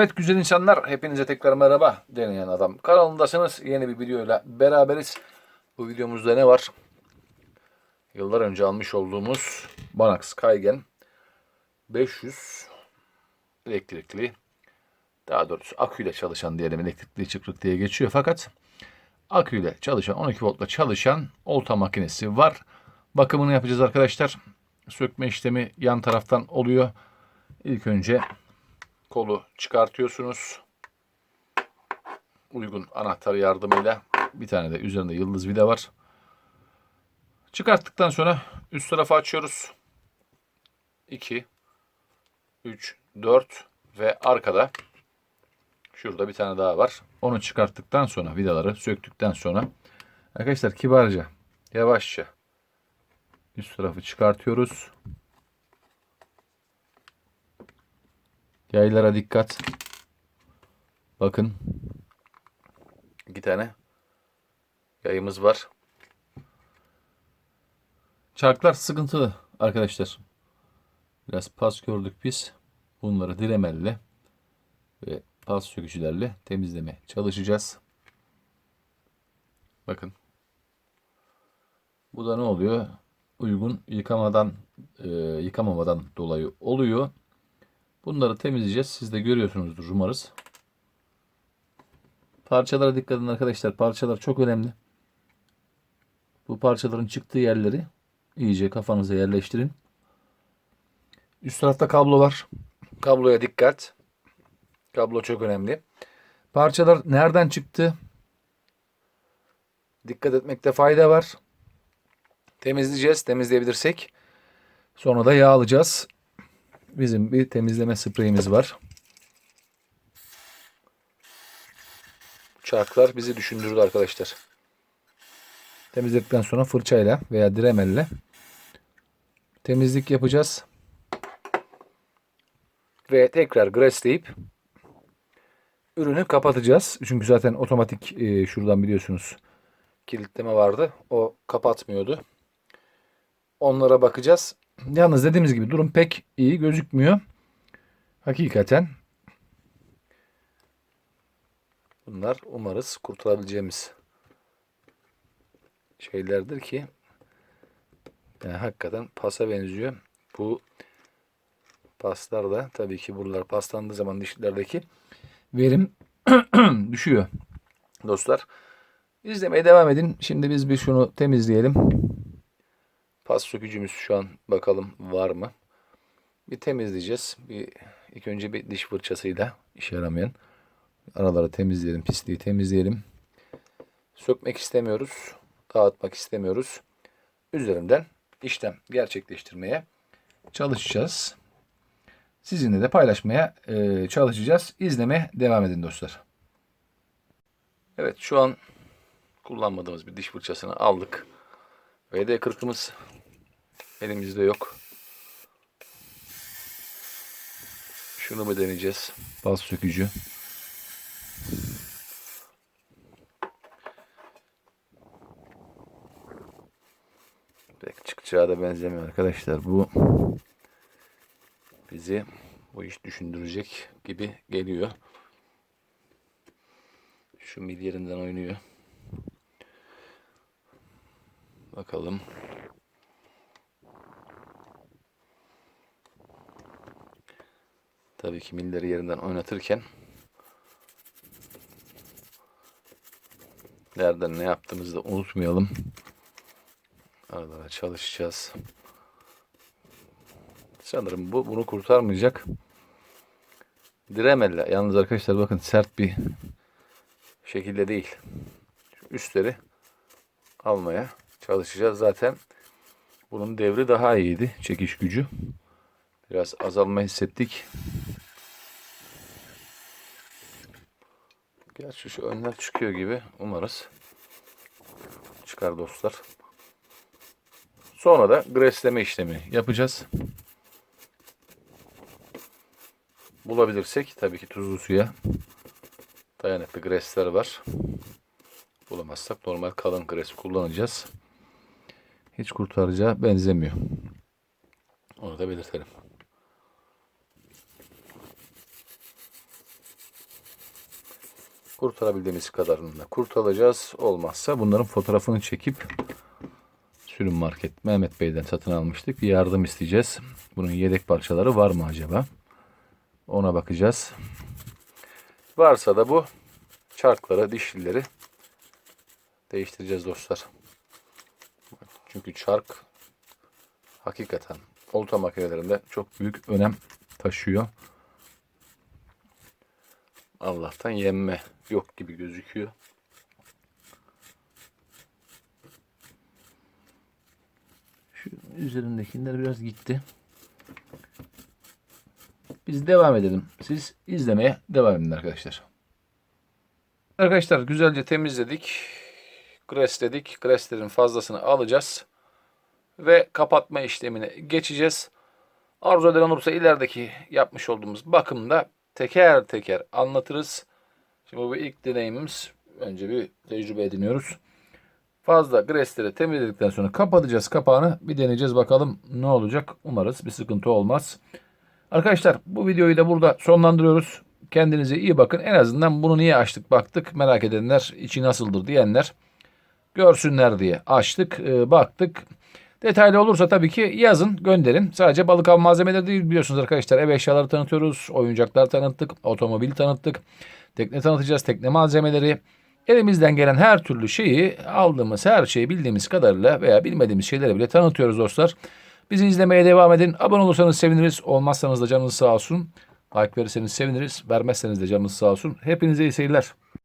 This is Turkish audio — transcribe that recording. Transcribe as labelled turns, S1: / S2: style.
S1: Evet güzel insanlar hepinize tekrar merhaba deneyen adam kanalındasınız. Yeni bir videoyla beraberiz. Bu videomuzda ne var? Yıllar önce almış olduğumuz Banax Kaygen 500 elektrikli daha doğrusu aküyle çalışan diyelim elektrikli çıkrık diye geçiyor fakat aküyle çalışan 12 voltla çalışan olta makinesi var. Bakımını yapacağız arkadaşlar. Sökme işlemi yan taraftan oluyor. İlk önce kolu çıkartıyorsunuz. Uygun anahtar yardımıyla bir tane de üzerinde yıldız vida var. Çıkarttıktan sonra üst tarafı açıyoruz. 2 3 4 ve arkada şurada bir tane daha var. Onu çıkarttıktan sonra vidaları söktükten sonra arkadaşlar kibarca yavaşça üst tarafı çıkartıyoruz. Yaylara dikkat. Bakın. iki tane yayımız var. Çarklar sıkıntılı arkadaşlar. Biraz pas gördük biz. Bunları diremelle ve pas sökücülerle temizlemeye çalışacağız. Bakın. Bu da ne oluyor? Uygun yıkamadan e, yıkamamadan dolayı oluyor. Bunları temizleyeceğiz. Siz de görüyorsunuzdur umarız. Parçalara dikkat edin arkadaşlar. Parçalar çok önemli. Bu parçaların çıktığı yerleri iyice kafanıza yerleştirin. Üst tarafta kablo var. Kabloya dikkat. Kablo çok önemli. Parçalar nereden çıktı? Dikkat etmekte fayda var. Temizleyeceğiz. Temizleyebilirsek. Sonra da yağ alacağız bizim bir temizleme spreyimiz var. Çarklar bizi düşündürdü arkadaşlar. Temizledikten sonra fırçayla veya diremelle temizlik yapacağız. Ve tekrar gresleyip ürünü kapatacağız. Çünkü zaten otomatik e, şuradan biliyorsunuz kilitleme vardı. O kapatmıyordu. Onlara bakacağız. Yalnız dediğimiz gibi durum pek iyi gözükmüyor. Hakikaten bunlar umarız kurtulabileceğimiz şeylerdir ki yani hakikaten pasa benziyor. Bu paslar da tabii ki buralar paslandığı zaman dişlerdeki verim düşüyor. Dostlar izlemeye devam edin. Şimdi biz bir şunu temizleyelim. Pas sökücümüz şu an bakalım var mı? Bir temizleyeceğiz. Bir ilk önce bir diş fırçasıyla işe yaramayan araları temizleyelim, pisliği temizleyelim. Sökmek istemiyoruz, dağıtmak istemiyoruz. Üzerinden işlem gerçekleştirmeye çalışacağız. Sizinle de paylaşmaya e, çalışacağız. İzlemeye devam edin dostlar. Evet şu an kullanmadığımız bir diş fırçasını aldık. VD40'ımız elimizde yok. Şunu mu deneyeceğiz? Baz sökücü. Pek çıkacağı da benzemiyor arkadaşlar. Bu bizi bu iş düşündürecek gibi geliyor. Şu mil yerinden oynuyor. Bakalım. Tabii ki milleri yerinden oynatırken nereden ne yaptığımızı da unutmayalım. Aralara çalışacağız. Sanırım bu bunu kurtarmayacak. Diremelle. Yalnız arkadaşlar bakın sert bir şekilde değil. Üstleri almaya çalışacağız. Zaten bunun devri daha iyiydi. Çekiş gücü. Biraz azalma hissettik. Gerçi şu önler çıkıyor gibi. Umarız çıkar dostlar. Sonra da gresleme işlemi yapacağız. Bulabilirsek tabii ki tuzlu suya dayanıklı gresler var. Bulamazsak normal kalın gres kullanacağız. Hiç kurtaracağı benzemiyor. Onu da belirtelim. Kurtarabildiğimiz kadarını da kurtaracağız. Olmazsa bunların fotoğrafını çekip Sürüm Market Mehmet Bey'den satın almıştık. Bir yardım isteyeceğiz. Bunun yedek parçaları var mı acaba? Ona bakacağız. Varsa da bu çarkları, dişlileri değiştireceğiz dostlar. Çünkü çark hakikaten olta makinelerinde çok büyük önem taşıyor. Allah'tan yenme yok gibi gözüküyor. Şu üzerindekiler biraz gitti. Biz devam edelim. Siz izlemeye devam edin arkadaşlar. Arkadaşlar güzelce temizledik. Gresledik. Greslerin fazlasını alacağız. Ve kapatma işlemine geçeceğiz. Arzu eden olursa ilerideki yapmış olduğumuz bakımda teker teker anlatırız. Şimdi bu ilk deneyimimiz. Önce bir tecrübe ediniyoruz. Fazla gresleri temizledikten sonra kapatacağız kapağını. Bir deneyeceğiz bakalım ne olacak. Umarız bir sıkıntı olmaz. Arkadaşlar bu videoyu da burada sonlandırıyoruz. Kendinize iyi bakın. En azından bunu niye açtık baktık. Merak edenler içi nasıldır diyenler görsünler diye açtık e, baktık. Detaylı olursa tabii ki yazın gönderin. Sadece balık av malzemeleri değil biliyorsunuz arkadaşlar. Ev eşyaları tanıtıyoruz. Oyuncaklar tanıttık. Otomobil tanıttık. Tekne tanıtacağız. Tekne malzemeleri. Elimizden gelen her türlü şeyi aldığımız her şeyi bildiğimiz kadarıyla veya bilmediğimiz şeyleri bile tanıtıyoruz dostlar. Bizi izlemeye devam edin. Abone olursanız seviniriz. Olmazsanız da canınız sağ olsun. Like verirseniz seviniriz. Vermezseniz de canınız sağ olsun. Hepinize iyi seyirler.